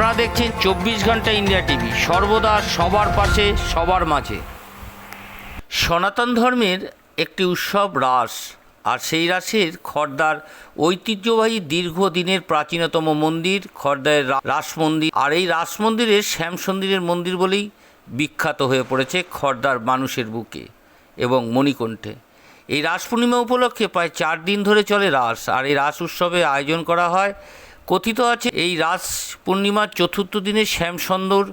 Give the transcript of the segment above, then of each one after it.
আপনারা দেখছেন চব্বিশ ঘণ্টা ইন্ডিয়া টিভি। সর্বদা সবার পাশে, সবার মাঝে। সনাতন ধর্মের একটি উৎসব রাস, আর সেই রাসের খর্দার ঐতিহ্যবাহী দীর্ঘদিনের প্রাচীনতম মন্দির, খর্দার রা- রাস মন্দির আর এই রাস মন্দিরের শ্যামসন্দিরের মন্দির বলেই বিখ্যাত হয়ে পড়েছে খর্দার মানুষের বুকে এবং মণিকণ্ঠে। এই রাস পূর্ণিমা উপলক্ষে প্রায় চার দিন ধরে চলে রাস, আর এই রাস উৎসবে আয়োজন করা হয় কথিত আছে, এই রাস পূর্ণিমার চতুর্থ দিনে শ্যামসন্দর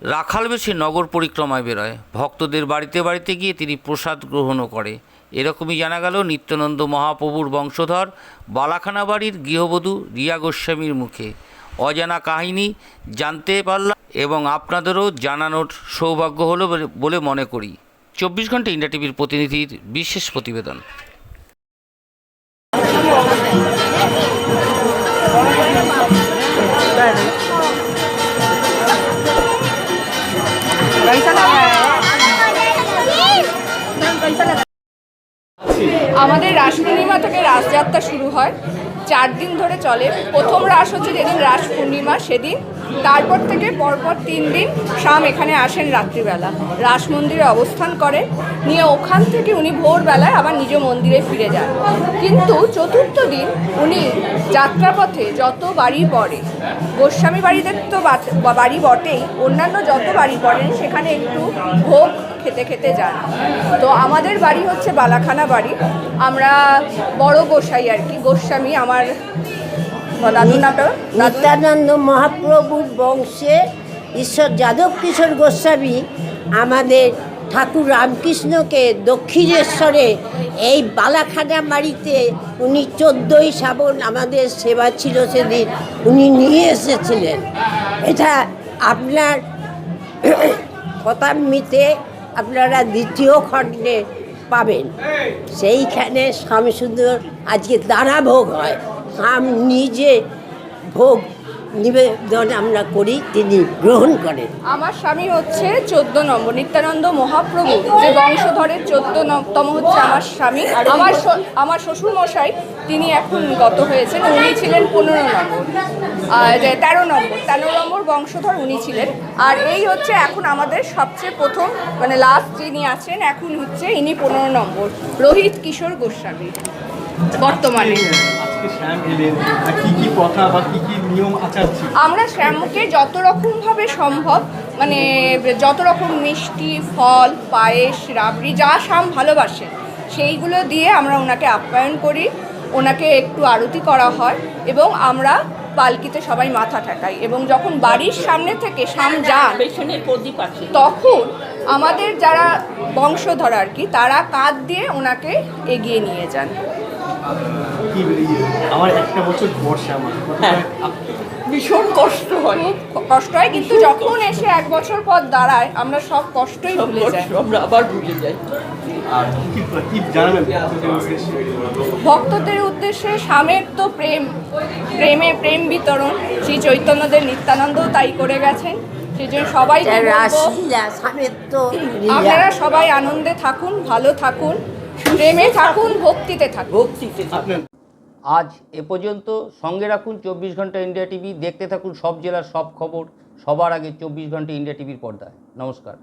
রাখাল বেশে নগর পরিক্রমায় বেরোয়। ভক্তদের বাড়িতে বাড়িতে গিয়ে তিনি প্রসাদ গ্রহণও করে। এরকমই জানা গেল নিত্যানন্দ মহাপ্রভুর বংশধর বালাখানা বাড়ির গৃহবধূ রিয়া গোস্বামীর মুখে। অজানা কাহিনী জানতে পারলাম এবং আপনাদেরও জানানোর সৌভাগ্য হলো বলে- মনে করি। চব্বিশ ঘণ্টা ইন্ডিয়া টিভির প্রতিনিধির বিশেষ প্রতিবেদন। আমাদের রাস পূর্ণিমা থেকে রাসযাত্রা শুরু হয়। চার দিন ধরে চলে। প্রথম রাস হচ্ছে যেদিন রাস পূর্ণিমা, সেদিন তারপর থেকে পরপর তিন দিন শাম এখানে আসেন রাত্রিবেলা। রাস মন্দিরে অবস্থান করেন। নিয়ে ওখান থেকে উনি ভোরবেলায় আবার নিজ মন্দিরে ফিরে যান। কিন্তু চতুর্থ দিন উনি যাত্রাপথে যত বাড়ি পড়ে, গোস্বামী বাড়িদের তো বাড়ি বটেই, অন্যান্য যত বাড়ি পড়েন সেখানে একটু ভোগ খেতে খেতে যান। তো আমাদের বাড়ি হচ্ছে বালাখানা বাড়ি। আমরা বড় গোসাই আর কি, গোস্বামী আমার নিত্যানন্দ মহাপ্রভুর বংশে ঈশ্বর যাদব কিশোর গোস্বামী আমাদের ঠাকুর রামকৃষ্ণকে দক্ষিণেশ্বরে এই বালাখানা বাড়িতে উনি চোদ্দোই শ্রাবণ আমাদের সেবা ছিল সেদিন, উনি নিয়ে এসেছিলেন। এটা আপনার কথামিতে আপনারা দ্বিতীয় খণ্ডে পাবেন। সেইখানে স্বামীসুন্দর আজকে দানা ভোগ হয়। আম নিজে ভোগ নিবেদন আমরা করি, তিনি গ্রহণ করেন। আমার স্বামী হচ্ছে চোদ্দ নম্বর, নিত্যানন্দ মহাপ্রভু, যে বংশধরের চোদ্দ তম হচ্ছে আমার স্বামী। আমার আমার শ্বশুর মশাই তিনি এখন গত হয়েছেন, উনি ছিলেন পনেরো নম্বর। তেরো নম্বর তেরো নম্বর বংশধর উনি ছিলেন। আর এই হচ্ছে এখন আমাদের সবচেয়ে প্রথম মানে লাস্ট যিনি আছেন, এখন হচ্ছে ইনি পনেরো নম্বর, রোহিত কিশোর গোস্বামী। বর্তমানে। আজকে শ্যাম এলেন আর কি কি কথা বা কি কি নিয়ম আচার ছিল? আমরা শ্যামকে যত রকমভাবে সম্ভব মানে যত রকম মিষ্টি ফল পায়েস রাবড়ি যা শ্যাম ভালোবাসে সেইগুলো দিয়ে আমরা ওনাকে আপ্যায়ন করি। ওনাকে একটু আরতি করা হয় এবং আমরা পালকিতে সবাই মাথা ঠেকাই এবং যখন বাড়ির সামনে থেকে শাম যান তখন আমাদের যারা বংশধর আর কি তারা কাঁধ দিয়ে ওনাকে এগিয়ে নিয়ে যান। কি ইয়ে, আমার একটা বছর বর্ষা আমার। হ্যাঁ। ভীষণ কষ্ট হয়। কষ্ট হয় কিন্তু যখন এসে এক বছর পর দাঁড়ায় আমরা সব কষ্টই ভুলে যাই। আমরা আবার ভুলে যাই। ভক্তদের উদ্দেশ্যে? স্বামের তো প্রেম প্রেমে প্রেম বিতরণ। শ্রী চৈতন্যদের নিত্যানন্দও তাই করে গেছেন। সেই জন্য সবাই আপনারা সবাই আনন্দে থাকুন ভালো থাকুন। প্রেমে থাকুন ভক্তিতে থাকুন। ভক্তিতে থাকুন। আজ এ পর্যন্ত সঙ্গে রাখুন চব্বিশ ঘণ্টা ইন্ডিয়া টিভি। দেখতে থাকুন সব জেলার সব খবর। সবার আগে চব্বিশ ঘণ্টা ইন্ডিয়া টিভির পর্দায়। নমস্কার।